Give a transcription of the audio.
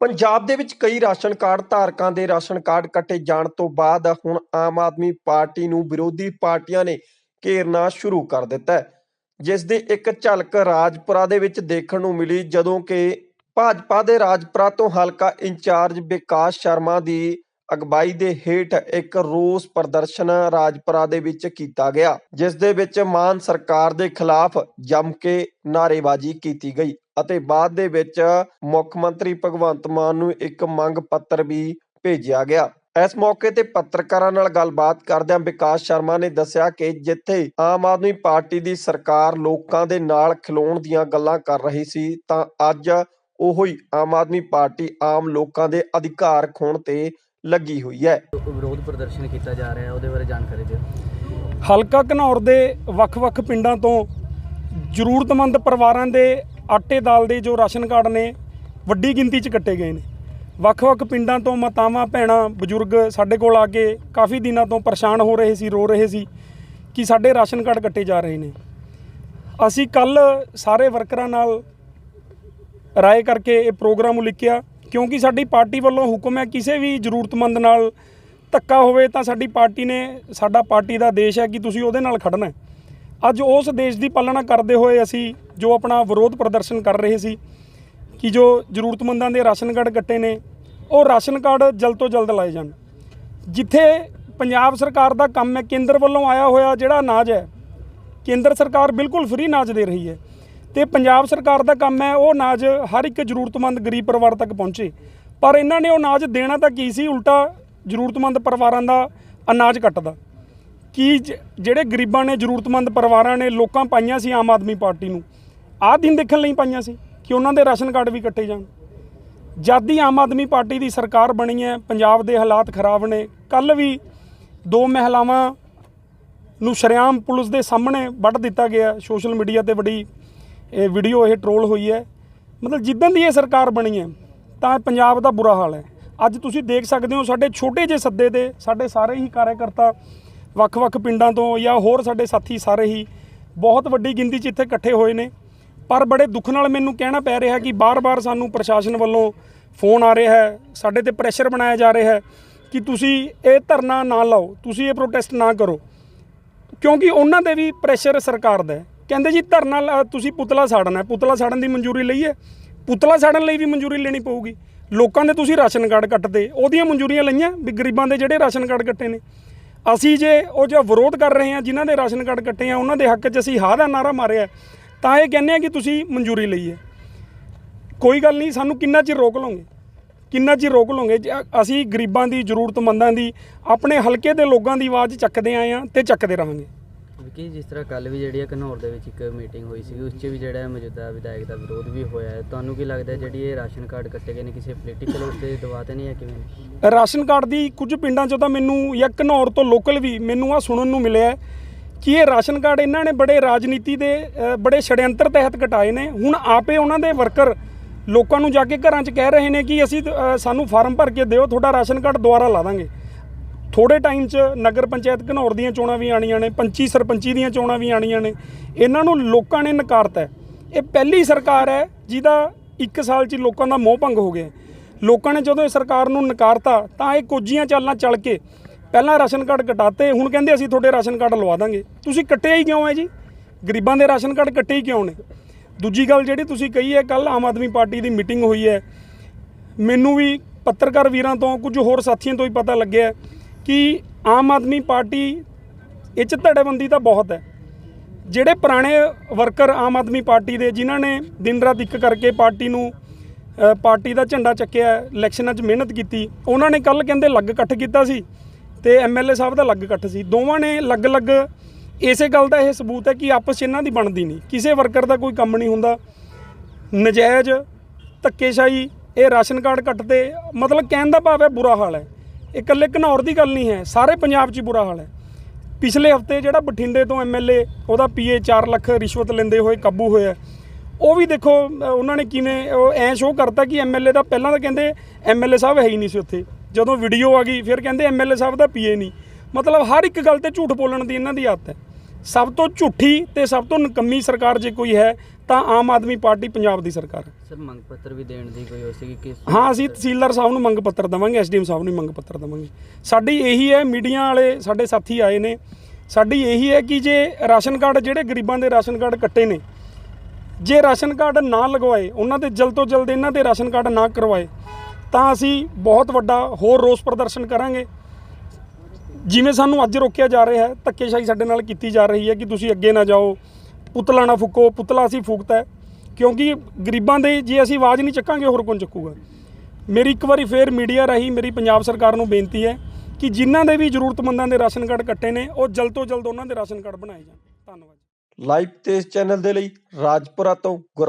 ਪੰਜਾਬ ਦੇ ਵਿੱਚ ਕਈ ਰਾਸ਼ਨ ਕਾਰਡ ਧਾਰਕਾਂ ਦੇ ਰਾਸ਼ਨ ਕਾਰਡ ਕੱਟੇ ਜਾਣ ਤੋਂ ਬਾਅਦ ਹੁਣ ਆਮ ਆਦਮੀ ਪਾਰਟੀ ਨੂੰ ਵਿਰੋਧੀ ਪਾਰਟੀਆਂ ਨੇ ਘੇਰਨਾ ਸ਼ੁਰੂ ਕਰ ਦਿੱਤਾ ਹੈ, ਜਿਸ ਦੀ ਇੱਕ ਝਲਕ ਰਾਜਪੁਰਾ ਦੇ ਵਿੱਚ ਦੇਖਣ ਨੂੰ ਮਿਲੀ ਜਦੋਂ ਕਿ ਭਾਜਪਾ ਦੇ ਰਾਜਪੁਰਾ ਤੋਂ ਹਲਕਾ ਇੰਚਾਰਜ ਵਿਕਾਸ ਸ਼ਰਮਾ ਦੀ ਅਗਵਾਈ ਦੇ ਹੇਠ ਇੱਕ ਰੋਸ ਪ੍ਰਦਰਸ਼ਨ ਰਾਜਪੁਰਾ ਦੇ ਵਿੱਚ ਕੀਤਾ ਗਿਆ, ਜਿਸ ਦੇ ਵਿੱਚ ਮਾਨ ਸਰਕਾਰ ਦੇ ਖਿਲਾਫ ਜੰਮ ਕੇ ਨਾਅਰੇਬਾਜ਼ੀ ਕੀਤੀ ਗਈ। ਅਤੇ ਬਾਅਦ ਦੇ ਵਿੱਚ ਮੁੱਖ ਮੰਤਰੀ ਭਗਵੰਤ ਮਾਨ ਨੂੰ ਇੱਕ ਮੰਗ ਪੱਤਰ ਵੀ ਭੇਜਿਆ ਗਿਆ। ਇਸ ਮੌਕੇ ਤੇ ਪੱਤਰਕਾਰਾਂ ਨਾਲ ਗੱਲਬਾਤ ਕਰਦਿਆਂ ਵਿਕਾਸ ਸ਼ਰਮਾ ਨੇ ਦੱਸਿਆ ਕਿ ਜਿੱਥੇ ਆਮ ਆਦਮੀ ਪਾਰਟੀ ਦੀ ਸਰਕਾਰ ਲੋਕਾਂ ਦੇ ਨਾਲ ਖਿਲਾਉਣ ਦੀਆਂ ਗੱਲਾਂ ਕਰ ਰਹੀ ਸੀ ਤਾਂ ਅੱਜ ਉਹੋ ਹੀ ਆਮ ਆਦਮੀ ਪਾਰਟੀ ਆਮ ਲੋਕਾਂ ਦੇ ਅਧਿਕਾਰ ਖੋਣ ਤੇ ਲੱਗੀ ਹੋਈ ਹੈ। ਵਿਰੋਧ ਪ੍ਰਦਰਸ਼ਨ ਕੀਤਾ ਜਾ ਰਿਹਾ ਹੈ ਉਹਦੇ ਬਾਰੇ ਜਾਣਕਾਰੀ ਦਿਓ। ਹਲਕਾ ਘਨੌਰ ਦੇ ਵੱਖ-ਵੱਖ ਪਿੰਡਾਂ ਤੋਂ ਜ਼ਰੂਰਤਮੰਦ ਪਰਿਵਾਰਾਂ ਦੇ ਆਟੇ ਦਾਲ ਦੇ ਜੋ ਰਾਸ਼ਨ ਕਾਰਡ ਨੇ, ਵੱਡੀ ਗਿਣਤੀ 'ਚ ਕੱਟੇ ਗਏ ਨੇ। ਵੱਖ-ਵੱਖ ਪਿੰਡਾਂ ਤੋਂ ਮਾਤਾਵਾਂ, ਭੈਣਾਂ, ਬਜ਼ੁਰਗ ਸਾਡੇ ਕੋਲ ਆ ਕੇ ਕਾਫੀ ਦਿਨਾਂ ਤੋਂ ਪਰੇਸ਼ਾਨ ਹੋ ਰਹੇ ਸੀ, ਰੋ ਰਹੇ ਸੀ ਕਿ ਸਾਡੇ ਰਾਸ਼ਨ ਕਾਰਡ ਕੱਟੇ ਜਾ ਰਹੇ ਨੇ। ਅਸੀਂ ਕੱਲ ਸਾਰੇ ਵਰਕਰਾਂ ਨਾਲ ਰਾਏ ਕਰਕੇ ਇਹ ਪ੍ਰੋਗਰਾਮ ਉਲੀਕਿਆ ਕਿਉਂਕਿ ਸਾਡੀ ਪਾਰਟੀ ਵੱਲੋਂ ਹੁਕਮ ਹੈ ਕਿਸੇ ਵੀ ਜ਼ਰੂਰਤਮੰਦ ਨਾਲ ਧੱਕਾ ਹੋਵੇ ਤਾਂ ਸਾਡੀ ਪਾਰਟੀ ਨੇ, ਸਾਡਾ ਪਾਰਟੀ ਦਾ ਦੇਸ਼ ਹੈ ਕਿ ਤੁਸੀਂ ਉਹਦੇ ਨਾਲ ਖੜਨਾ ਹੈ। ਅੱਜ ਉਸ ਦੇਸ਼ ਦੀ ਪਾਲਣਾ ਕਰਦੇ ਹੋਏ ਅਸੀਂ ਜੋ ਆਪਣਾ ਵਿਰੋਧ ਪ੍ਰਦਰਸ਼ਨ ਕਰ ਰਹੇ ਸੀ, ਕਿ ਜੋ ਜ਼ਰੂਰਤਮੰਦਾਂ ਦੇ ਰਾਸ਼ਨ ਕਾਰਡ ਕੱਟੇ ਨੇ, ਉਹ ਰਾਸ਼ਨ ਕਾਰਡ ਜਲਦ ਤੋਂ ਜਲਦ ਲਾਏ ਜਾਣ। ਜਿੱਥੇ ਪੰਜਾਬ ਸਰਕਾਰ ਦਾ ਕੰਮ ਹੈ, ਕੇਂਦਰ ਵੱਲੋਂ ਆਇਆ ਹੋਇਆ ਜਿਹੜਾ ਅਨਾਜ ਹੈ, ਕੇਂਦਰ ਸਰਕਾਰ ਬਿਲਕੁਲ ਫ੍ਰੀ ਅਨਾਜ ਦੇ ਰਹੀ ਹੈ। ਤੇ ਪੰਜਾਬ ਸਰਕਾਰ ਦਾ ਕੰਮ ਹੈ, ਉਹ ਅਨਾਜ ਹਰ ਇੱਕ ਜ਼ਰੂਰਤਮੰਦ ਗਰੀਬ ਪਰਿਵਾਰ ਤੱਕ ਪਹੁੰਚੇ। ਪਰ ਇਹਨਾਂ ਨੇ ਉਹ ਅਨਾਜ ਦੇਣਾ ਤਾਂ ਕੀ ਸੀ, ਉਲਟਾ ਜ਼ਰੂਰਤਮੰਦ ਪਰਿਵਾਰਾਂ ਦਾ ਅਨਾਜ ਕੱਟਦਾ। ਕਿ ਜਿਹੜੇ ਗਰੀਬਾਂ ਨੇ, ਜ਼ਰੂਰਤਮੰਦ ਪਰਿਵਾਰਾਂ ਨੇ ਲੋਕਾਂ ਪਾਈਆਂ ਸੀ ਆਮ ਆਦਮੀ ਪਾਰਟੀ ਨੂੰ, ਆਹ ਦਿਨ ਦੇਖਣ ਲਈ ਪਾਈਆਂ ਸੀ ਕਿ ਉਹਨਾਂ ਦੇ ਰਾਸ਼ਨ ਕਾਰਡ ਵੀ ਕੱਟੇ ਜਾਣ। ਜਦ ਦੀ ਆਮ ਆਦਮੀ ਪਾਰਟੀ ਦੀ ਸਰਕਾਰ ਬਣੀ ਹੈ, ਪੰਜਾਬ ਦੇ ਹਾਲਾਤ ਖਰਾਬ ਨੇ ਕੱਲ ਵੀ ਦੋ ਮਹਿਲਾਵਾਂ ਨੂੰ ਸ਼ਰੇਆਮ ਪੁਲਿਸ ਦੇ ਸਾਹਮਣੇ ਵੱਢ ਦਿੱਤਾ ਗਿਆ। ਸੋਸ਼ਲ ਮੀਡੀਆ ਤੇ ਬੜੀ, ਇਹ ਵੀਡੀਓ ਇਹ ਟ੍ਰੋਲ ਹੋਈ ਹੈ। ਮਤਲਬ ਜਿੱਦਣ ਦੀ ਇਹ ਸਰਕਾਰ ਬਣੀ ਹੈ, ਤਾਂ ਪੰਜਾਬ ਦਾ ਬੁਰਾ ਹਾਲ ਹੈ। ਅੱਜ ਤੁਸੀਂ ਦੇਖ ਸਕਦੇ ਹੋ, ਸਾਡੇ ਛੋਟੇ ਜਿਹੇ ਸੱਦੇ ਤੇ ਸਾਡੇ ਸਾਰੇ ਹੀ ਕਾਰਜਕਰਤਾ ਵੱਖ-ਵੱਖ ਪਿੰਡਾਂ ਤੋਂ ਜਾਂ ਹੋਰ ਸਾਡੇ ਸਾਥੀ ਸਾਰੇ ਹੀ ਬਹੁਤ ਵੱਡੀ ਗਿਣਤੀ 'ਚ ਇੱਥੇ ਇਕੱਠੇ ਹੋਏ ਨੇ। ਪਰ ਬੜੇ ਦੁੱਖ ਨਾਲ ਮੈਨੂੰ ਕਹਿਣਾ ਪੈ ਰਿਹਾ ਕਿ ਬਾਰ-ਬਾਰ ਸਾਨੂੰ ਪ੍ਰਸ਼ਾਸਨ ਵੱਲੋਂ ਫੋਨ ਆ ਰਿਹਾ ਹੈ, ਸਾਡੇ ਤੇ ਪ੍ਰੈਸ਼ਰ ਬਣਾਇਆ ਜਾ ਰਿਹਾ ਹੈ ਕਿ ਤੁਸੀਂ ਇਹ ਧਰਨਾ ਨਾ ਲਾਓ, ਤੁਸੀਂ ਇਹ ਪ੍ਰੋਟੈਸਟ ਨਾ ਕਰੋ। ਕਿਉਂਕਿ ਉਹਨਾਂ ਦੇ ਵੀ ਪ੍ਰੈਸ਼ਰ ਸਰਕਾਰ ਦਾ ਹੈ। ਕਹਿੰਦੇ ਜੀ ਧਰਨਾ ਲਾ- ਤੁਸੀਂ ਪੁਤਲਾ ਸਾੜਨਾ ਹੈ, ਪੁਤਲਾ ਸਾੜਨ ਦੀ ਮਨਜ਼ੂਰੀ ਲਈ ਹੈ। ਪੁਤਲਾ ਸਾੜਨ ਲਈ ਵੀ ਮਨਜ਼ੂਰੀ ਲੈਣੀ ਪਊਗੀ। ਲੋਕਾਂ ਦੇ ਤੁਸੀਂ ਰਾਸ਼ਨ ਕਾਰਡ ਕੱਟਦੇ, ਉਹਦੀਆਂ ਮਨਜ਼ੂਰੀਆਂ ਲਈਆਂ ਵੀ ਗਰੀਬਾਂ ਦੇ ਜਿਹੜੇ ਰਾਸ਼ਨ ਕਾਰਡ ਕੱਟੇ ਨੇ। ਅਸੀਂ ਜੇ ਉਹ ਜੋ ਵਿਰੋਧ ਕਰ ਰਹੇ ਹਾਂ, ਜਿਨ੍ਹਾਂ ਦੇ ਰਾਸ਼ਨ ਕਾਰਡ ਕੱਟੇ ਆ, ਉਹਨਾਂ ਦੇ ਹੱਕ 'ਚ ਅਸੀਂ ਹਾਂ ਦਾ ਨਾਰਾ ਮਾਰਿਆ ਤਾਂ ਇਹ ਕਹਿੰਦੇ ਆ ਕਿ ਤੁਸੀਂ ਮਨਜ਼ੂਰੀ ਲਈ ਹੈ। ਕੋਈ ਗੱਲ ਨਹੀਂ, ਸਾਨੂੰ ਕਿੰਨਾ ਚਿਰ ਰੋਕ ਲਓਗੇ? ਕਿੰਨਾ ਚਿਰ ਰੋਕ ਲਓਗੇ? ਜੇ ਅਸੀਂ ਗਰੀਬਾਂ ਦੀ, ਜ਼ਰੂਰਤਮੰਦਾਂ ਦੀ, ਆਪਣੇ ਹਲਕੇ ਦੇ ਲੋਕਾਂ ਦੀ ਆਵਾਜ਼ ਚੱਕਦੇ ਆਏ ਆ ਤੇ ਚੱਕਦੇ ਰਹਾਂਗੇ। ਕਿ ਜਿਸ ਤਰ੍ਹਾਂ ਕੱਲ ਵੀ ਜਿਹੜੀ ਹੈ ਘਨੌਰ ਦੇ ਵਿੱਚ ਇੱਕ ਮੀਟਿੰਗ ਹੋਈ ਸੀ ਉਸ 'ਚ ਵੀ ਜਿਹੜਾ ਹੈ ਮੌਜੂਦਾ ਵਿਧਾਇਕ ਦਾ ਵਿਰੋਧ ਵੀ ਹੋਇਆ ਹੈ। ਤੁਹਾਨੂੰ ਕੀ ਲੱਗਦਾ ਹੈ ਜਿਹੜੀ ਇਹ ਰਾਸ਼ਨ ਕਾਰਡ ਕੱਟੇ ਗਏ ਨੇ, ਕਿਸੇ ਪੋਲੀਟੀਕਲ ਉਸ ਤੇ ਦਬਾਅ ਤੇ ਨਹੀਂ ਹੈ ਕਿਵੇਂ? ਰਾਸ਼ਨ ਕਾਰਡ ਦੀ ਕੁਝ ਪਿੰਡਾਂ 'ਚੋਂ ਤਾਂ ਮੈਨੂੰ ਜਾਂ ਘਨੌਰ ਤੋਂ ਲੋਕਲ ਵੀ ਮੈਨੂੰ ਆ ਸੁਣਨ ਨੂੰ ਮਿਲਿਆ ਕਿ ਇਹ ਰਾਸ਼ਨ ਕਾਰਡ ਇਹਨਾਂ ਨੇ ਬੜੇ ਰਾਜਨੀਤੀ ਦੇ ਬੜੇ ਛੜਯੰਤਰ ਤਹਿਤ ਕਟਾਏ ਨੇ। ਹੁਣ ਆਪੇ ਉਹਨਾਂ ਦੇ ਵਰਕਰ ਲੋਕਾਂ ਨੂੰ ਜਾ ਕੇ ਘਰਾਂ 'ਚ ਕਹਿ ਰਹੇ ਨੇ ਕਿ ਅਸੀਂ ਸਾਨੂੰ ਫਾਰਮ ਭਰ ਕੇ ਦਿਓ, ਤੁਹਾਡਾ ਰਾਸ਼ਨ ਕਾਰਡ ਦੁਬਾਰਾ ਲਾ ਦਾਂਗੇ। ਥੋੜੇ ਟਾਈਮ 'ਚ ਨਗਰ ਪੰਚਾਇਤ ਘਨੌਰ ਦੀਆਂ ਚੋਣਾਂ ਵੀ ਆਣੀਆਂ ਨੇ, ਪੰਚੀ ਸਰਪੰਚੀ ਦੀਆਂ ਚੋਣਾਂ ਵੀ ਆਣੀਆਂ ਨੇ। ਇਹਨਾਂ ਨੂੰ ਲੋਕਾਂ ਨੇ ਨਕਾਰਤਾ ਇਹ ਪਹਿਲੀ ਸਰਕਾਰ ਹੈ ਜਿਹਦਾ 1 ਸਾਲ 'ਚ ਲੋਕਾਂ ਦਾ ਮੋਹ ਭੰਗ ਹੋ ਗਿਆ ਲੋਕਾਂ ਨੇ ਜਦੋਂ ਇਹ ਸਰਕਾਰ ਨੂੰ ਨਕਾਰਤਾ, ਤਾਂ ਇਹ ਕੋਜੀਆਂ ਚਾਲਾਂ ਚੱਲ ਕੇ ਪਹਿਲਾਂ ਰਾਸ਼ਨ ਕਾਰਡ ਕਟਾਤੇ, ਹੁਣ ਕਹਿੰਦੇ ਅਸੀਂ ਤੁਹਾਡੇ ਰਾਸ਼ਨ ਕਾਰਡ ਲਵਾ ਦਾਂਗੇ। ਤੁਸੀਂ ਕੱਟਿਆ ਹੀ ਕਿਉਂ ਹੈ ਜੀ? ਗਰੀਬਾਂ ਦੇ ਰਾਸ਼ਨ ਕਾਰਡ ਕੱਟੇ ਹੀ ਕਿਉਂ ਨੇ? ਦੂਜੀ ਗੱਲ ਜਿਹੜੀ ਤੁਸੀਂ ਕਹੀ ਹੈ ਕੱਲ ਆਮ ਆਦਮੀ ਪਾਰਟੀ ਦੀ ਮੀਟਿੰਗ ਹੋਈ ਹੈ। ਮੈਨੂੰ ਵੀ ਪੱਤਰਕਾਰ ਵੀਰਾਂ ਤੋਂ ਕੁਝ ਹੋਰ ਸਾਥੀਆਂ ਤੋਂ ਹੀ ਪਤਾ ਲੱਗਿਆ ਕਿ ਆਮ ਆਦਮੀ ਪਾਰਟੀ ਇਹ 'ਚ ਧੜੇਬੰਦੀ ਤਾਂ ਬਹੁਤ ਹੈ। ਜਿਹੜੇ ਪੁਰਾਣੇ ਵਰਕਰ ਆਮ ਆਦਮੀ ਪਾਰਟੀ ਦੇ, ਜਿਨ੍ਹਾਂ ਨੇ ਦਿਨ ਰਾਤ ਇੱਕ ਕਰਕੇ ਪਾਰਟੀ ਨੂੰ ਪਾਰਟੀ ਦਾ ਝੰਡਾ ਚੱਕਿਆ, ਇਲੈਕਸ਼ਨਾਂ 'ਚ ਮਿਹਨਤ ਕੀਤੀ, ਉਹਨਾਂ ਨੇ ਕੱਲ ਕਹਿੰਦੇ ਲੱਗ ਇਕੱਠ ਕੀਤਾ ਸੀ ਤੇ ਐਮਐਲਏ ਸਾਹਿਬ ਦਾ ਲੱਗ ਇਕੱਠ ਸੀ। ਦੋਵਾਂ ਨੇ ਲੱਗ-ਲੱਗ ਇਸੇ ਗੱਲ ਦਾ ਇਹ ਸਬੂਤ ਹੈ ਕਿ ਆਪਸ 'ਚ ਇਹਨਾਂ ਦੀ ਬਣਦੀ ਨਹੀਂ। ਕਿਸੇ ਵਰਕਰ ਦਾ ਕੋਈ ਕੰਮ ਨਹੀਂ ਹੁੰਦਾ। ਨਜਾਇਜ਼ ਧੱਕੇਸ਼ਾਹੀ, ਇਹ ਰਾਸ਼ਨ ਕਾਰਡ ਕੱਟਦੇ, ਮਤਲਬ ਕਹਿਣ ਦਾ ਭਾਵ ਹੈ ਬੁਰਾ ਹਾਲ ਹੈ। ਇਹ ਇਕੱਲੇ ਘਨੌਰ ਦੀ ਗੱਲ ਨਹੀਂ ਹੈ, ਸਾਰੇ ਪੰਜਾਬ 'ਚ ਹੀ ਬੁਰਾ ਹਾਲ ਹੈ। ਪਿਛਲੇ ਹਫ਼ਤੇ ਜਿਹੜਾ ਬਠਿੰਡੇ ਤੋਂ ਐਮਐਲਏ ਉਹਦਾ ਪੀਏ 4 ਲੱਖ ਰਿਸ਼ਵਤ ਲੈਂਦੇ ਹੋਏ ਕਾਬੂ ਹੋਇਆ। ਉਹ ਵੀ ਦੇਖੋ ਉਹਨਾਂ ਨੇ ਕਿਵੇਂ, ਉਹ ਐ ਸ਼ੋਅ ਕਰਤਾ ਕਿ ਐਮਐਲਏ ਦਾ ਪਹਿਲਾਂ ਤਾਂ ਕਹਿੰਦੇ ਐਮਐਲਏ ਸਾਹਿਬ ਹੈ ਹੀ ਨਹੀਂ ਸੀ ਉੱਥੇ। ਜਦੋਂ ਵੀਡੀਓ ਆ ਗਈ, ਫਿਰ ਕਹਿੰਦੇ ਐਮਐਲਏ ਸਾਹਿਬ ਦਾ ਪੀਏ ਨਹੀਂ। ਮਤਲਬ ਹਰ ਇੱਕ ਗੱਲ ਤੇ ਝੂਠ ਬੋਲਣ ਦੀ ਇਹਨਾਂ ਦੀ ਆਦਤ ਹੈ। ਸਭ ਤੋਂ ਝੂਠੀ ਤੇ ਸਭ ਤੋਂ ਨਕੰਮੀ ਸਰਕਾਰ ਜੇ ਕੋਈ ਹੈ, ਤਾਂ ਆਮ ਆਦਮੀ ਪਾਰਟੀ ਪੰਜਾਬ ਦੀ ਸਰਕਾਰ ਹੈ। ਸਰ, ਮੰਗ ਪੱਤਰ ਵੀ ਦੇਣ ਦੀ ਕੋਈ ਹੋ ਸੀ ਕਿ ਹਾਂ, ਅਸੀਂ ਤਹਿਸੀਲਦਾਰ ਸਾਹਿਬ ਨੂੰ ਮੰਗ ਪੱਤਰ ਦੇਵਾਂਗੇ, ਐਸਡੀਐਮ ਸਾਹਿਬ ਨੂੰ ਮੰਗ ਪੱਤਰ ਦੇਵਾਂਗੇ। ਸਾਡੀ ਇਹੀ ਹੈ, ਮੀਡੀਆ ਵਾਲੇ ਸਾਡੇ ਸਾਥੀ ਆਏ ਨੇ। ਸਾਡੀ ਇਹੀ ਹੈ ਕਿ ਜੇ ਰਾਸ਼ਨ ਕਾਰਡ, ਜਿਹੜੇ ਗਰੀਬਾਂ ਦੇ ਰਾਸ਼ਨ ਕਾਰਡ ਕੱਟੇ ਨੇ, ਜੇ ਰਾਸ਼ਨ ਕਾਰਡ ਨਾ ਲਗਵਾਏ, ਉਹਨਾਂ ਦੇ ਜਲਦ ਤੋਂ ਜਲਦ ਇਹਨਾਂ ਦੇ ਰਾਸ਼ਨ ਕਾਰਡ ਨਾ ਕਰਵਾਏ, ਤਾਂ ਅਸੀਂ ਬਹੁਤ ਵੱਡਾ ਹੋਰ ਰੋਸ ਪ੍ਰਦਰਸ਼ਨ ਕਰਾਂਗੇ। ਜਿਵੇਂ ਸਾਨੂੰ ਅੱਜ ਰੋਕਿਆ ਜਾ ਰਿਹਾ ਹੈ, ਧੱਕੇਸ਼ਾਹੀ ਸਾਡੇ ਨਾਲ ਕੀਤੀ ਜਾ ਰਹੀ ਹੈ ਕਿ ਤੁਸੀਂ ਅੱਗੇ ਨਾ ਜਾਓ ਪੁਤਲਾ ਨਾ ਫੂਕੋ, ਪੁਤਲਾ ਅਸੀਂ ਫੂਕਤਾ ਕਿਉਂਕਿ ਗਰੀਬਾਂ ਦੇ ਜੇ ਅਸੀਂ ਆਵਾਜ਼ ਨਹੀਂ ਚੱਕਾਂਗੇ, ਹੋਰ ਕੌਣ ਚੱਕੂਗਾ? ਮੇਰੀ ਇੱਕ ਵਾਰੀ ਫੇਰ ਮੀਡੀਆ ਰਾਹੀਂ ਮੇਰੀ ਪੰਜਾਬ ਸਰਕਾਰ ਨੂੰ ਬੇਨਤੀ ਹੈ ਕਿ ਜਿਨ੍ਹਾਂ ਦੇ ਵੀ ਜ਼ਰੂਰਤਮੰਦਾਂ ਦੇ ਰਾਸ਼ਨ ਕਾਰਡ ਕੱਟੇ ਨੇ, ਉਹ ਜਲਦ ਤੋਂ ਜਲਦ ਉਹਨਾਂ ਦੇ ਰਾਸ਼ਨ ਕਾਰਡ ਬਣਾਏ ਜਾਣ। ਧੰਨਵਾਦ ਲਾਈਵ ਤੇਜ਼ ਚੈਨਲ ਦੇ ਲਈ ਰਾਜਪੁਰਾ ਤੋਂ